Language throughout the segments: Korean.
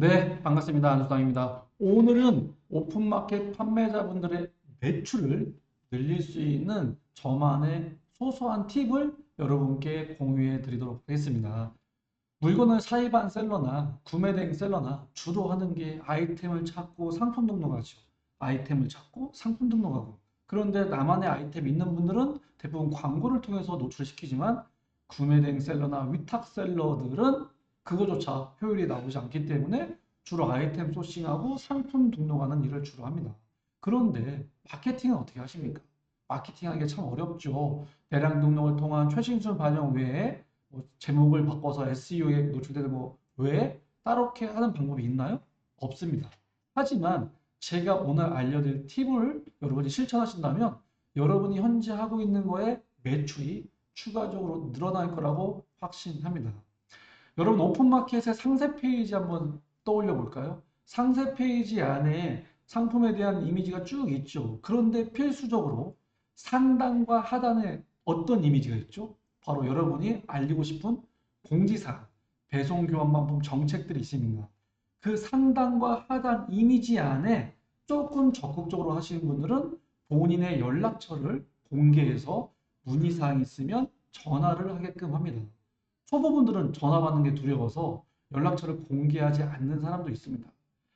네, 반갑습니다. 안수당입니다. 오늘은 오픈마켓 판매자분들의 매출을 늘릴 수 있는 저만의 소소한 팁을 여러분께 공유해 드리도록 하겠습니다. 물건을 사입한 셀러나 구매된 셀러나 주로 하는 게 아이템을 찾고 상품 등록하죠. 아이템을 찾고 상품 등록하고. 그런데 나만의 아이템 있는 분들은 대부분 광고를 통해서 노출시키지만 구매된 셀러나 위탁 셀러들은 그거조차 효율이 나오지 않기 때문에 주로 아이템 소싱하고 상품 등록하는 일을 주로 합니다. 그런데 마케팅은 어떻게 하십니까? 마케팅하기가 참 어렵죠. 대량 등록을 통한 최신술 반영 외에 뭐 제목을 바꿔서 SEO에 노출되는 거 외에 따롭게 하는 방법이 있나요? 없습니다. 하지만 제가 오늘 알려드릴 팁을 여러분이 실천하신다면 여러분이 현재 하고 있는 거에 매출이 추가적으로 늘어날 거라고 확신합니다. 여러분 오픈마켓의 상세 페이지 한번 떠올려 볼까요? 상세 페이지 안에 상품에 대한 이미지가 쭉 있죠. 그런데 필수적으로 상단과 하단에 어떤 이미지가 있죠? 바로 여러분이 알리고 싶은 공지사항, 배송 교환반품 정책들이 있습니다. 그 상단과 하단 이미지 안에 조금 적극적으로 하시는 분들은 본인의 연락처를 공개해서 문의사항이 있으면 전화를 하게끔 합니다. 초보분들은 전화 받는 게 두려워서 연락처를 공개하지 않는 사람도 있습니다.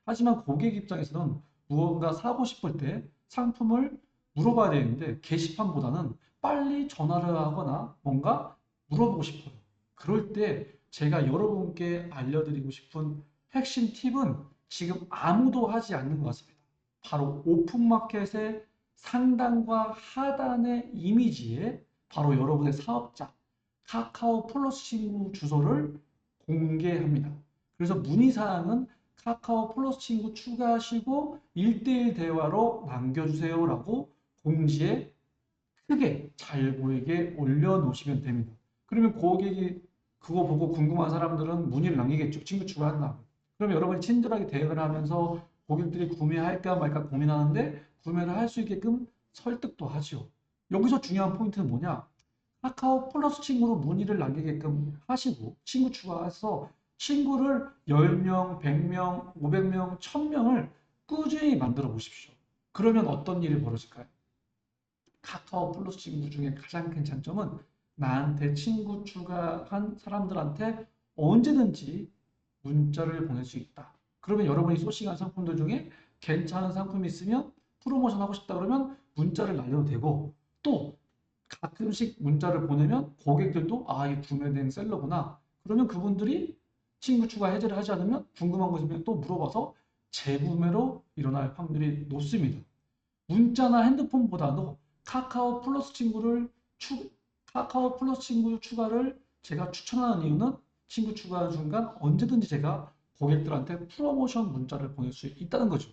하지만 고객 입장에서는 무언가 사고 싶을 때 상품을 물어봐야 되는데 게시판보다는 빨리 전화를 하거나 뭔가 물어보고 싶어요. 그럴 때 제가 여러분께 알려드리고 싶은 핵심 팁은 지금 아무도 하지 않는 것 같습니다. 바로 오픈마켓의 상단과 하단의 이미지에 바로 여러분의 사업자, 카카오 플러스 친구 주소를 공개합니다. 그래서 문의사항은 카카오 플러스 친구 추가하시고 1대1 대화로 남겨주세요 라고 공지에 크게 잘 보이게 올려놓으시면 됩니다. 그러면 고객이 그거 보고 궁금한 사람들은 문의를 남기겠죠. 친구 추가한다. 그럼 여러분이 친절하게 대응을 하면서 고객들이 구매할까 말까 고민하는데 구매를 할 수 있게끔 설득도 하죠. 여기서 중요한 포인트는 뭐냐? 카카오 플러스 친구로 문의를 남기게끔 하시고 친구 추가해서 친구를 10명, 100명, 500명, 1000명을 꾸준히 만들어 보십시오. 그러면 어떤 일이 벌어질까요? 카카오 플러스 친구 중에 가장 큰 장점은 나한테 친구 추가한 사람들한테 언제든지 문자를 보낼 수 있다. 그러면 여러분이 소싱한 상품들 중에 괜찮은 상품이 있으면 프로모션 하고 싶다 그러면 문자를 날려도 되고 또 가끔씩 문자를 보내면 고객들도 아, 이 구매된 셀러구나. 그러면 그분들이 친구 추가 해제를 하지 않으면 궁금한 거 있으면 또 물어봐서 재구매로 일어날 확률이 높습니다. 문자나 핸드폰보다도 카카오 플러스 친구를 추, 카카오 플러스 친구 추가를 제가 추천하는 이유는 친구 추가하는 순간 언제든지 제가 고객들한테 프로모션 문자를 보낼 수 있다는 거죠.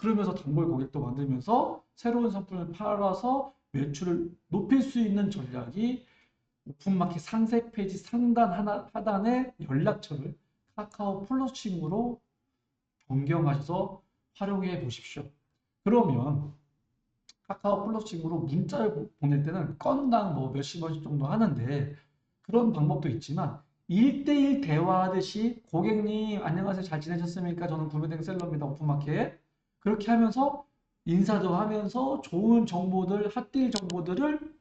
그러면서 단골 고객도 만들면서 새로운 상품을 팔아서 매출을 높일 수 있는 전략이 오픈마켓 상세 페이지 상단 하나, 하단에 연락처를 카카오 플러스 친구로 변경하셔서 활용해 보십시오. 그러면 카카오 플러스 친구로 문자를 보낼 때는 건당 뭐 몇십 원씩 정도 하는데 그런 방법도 있지만 1대1 대화하듯이 고객님 안녕하세요 잘 지내셨습니까? 저는 구매된 셀러입니다 오픈마켓 그렇게 하면서 인사도 하면서 좋은 정보들 핫딜 정보들을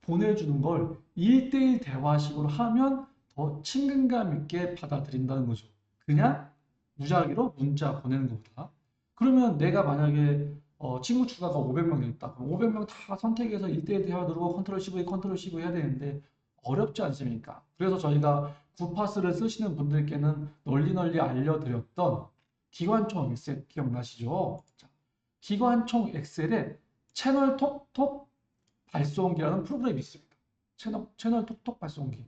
보내주는 걸 1대1 대화식으로 하면 더 친근감 있게 받아들인다는 거죠. 그냥 무작위로 문자 보내는 것보다. 그러면 내가 만약에 어, 친구 추가가 500명 있다. 그럼 500명 다 선택해서 1대1 대화 누르고 컨트롤 CV 컨트롤 CV 해야 되는데 어렵지 않습니까? 그래서 저희가 구파스를 쓰시는 분들께는 널리 널리 알려드렸던 기관총 엑셀 기억나시죠? 자, 기관총 엑셀에 채널 톡톡 발송기라는 프로그램이 있습니다. 채널, 채널 톡톡 발송기.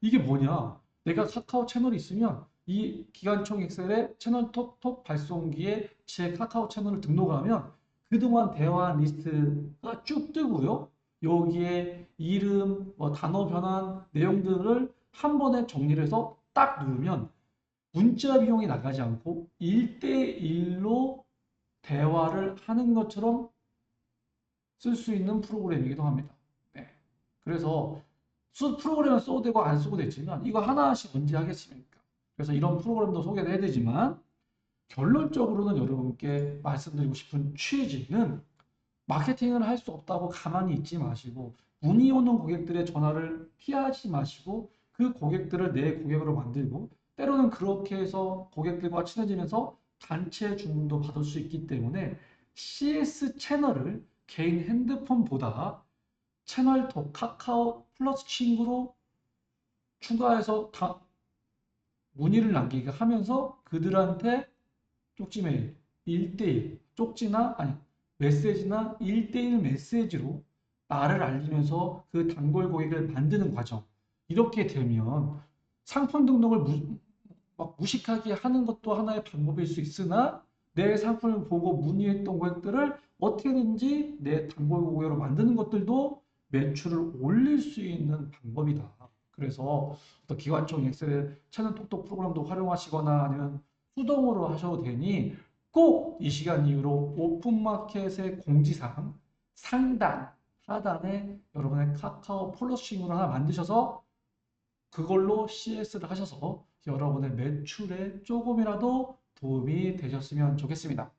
이게 뭐냐? 내가 카카오 채널이 있으면 이 기관총 엑셀에 채널 톡톡 발송기에 제 카카오 채널을 등록하면 그동안 대화 리스트가 쭉 뜨고요. 여기에 이름, 뭐 단어 변환 내용들을 한 번에 정리를 해서 딱 누르면 문자 비용이 나가지 않고 1대1로 대화를 하는 것처럼 쓸 수 있는 프로그램이기도 합니다. 네. 그래서 프로그램을 써도 되고 안 쓰고 되지만 이거 하나씩 언제 하겠습니까? 그래서 이런 프로그램도 소개를 해드리지만 결론적으로는 여러분께 말씀드리고 싶은 취지는 마케팅을 할 수 없다고 가만히 있지 마시고 문의 오는 고객들의 전화를 피하지 마시고 그 고객들을 내 고객으로 만들고 때로는 그렇게 해서 고객들과 친해지면서 단체 주문도 받을 수 있기 때문에 CS 채널을 개인 핸드폰보다 채널톡 카카오 플러스 친구로 추가해서 다 문의를 남기게 하면서 그들한테 쪽지 메일 1대1 쪽지나 아니 메시지나 1대1 메시지로 나를 알리면서 그 단골 고객을 만드는 과정 이렇게 되면 상품 등록을 무, 막 무식하게 하는 것도 하나의 방법일 수 있으나 내 상품을 보고 문의했던 고객들을 어떻게든지 내 단골 고객으로 만드는 것들도 매출을 올릴 수 있는 방법이다. 그래서 어떤 기관총 엑셀 채널 톡톡 프로그램도 활용하시거나 아니면 수동으로 하셔도 되니 꼭 이 시간 이후로 오픈마켓의 공지사항 상단 하단에 여러분의 카카오 친구를 하나 만드셔서 그걸로 CS를 하셔서 여러분의 매출에 조금이라도 도움이 되셨으면 좋겠습니다.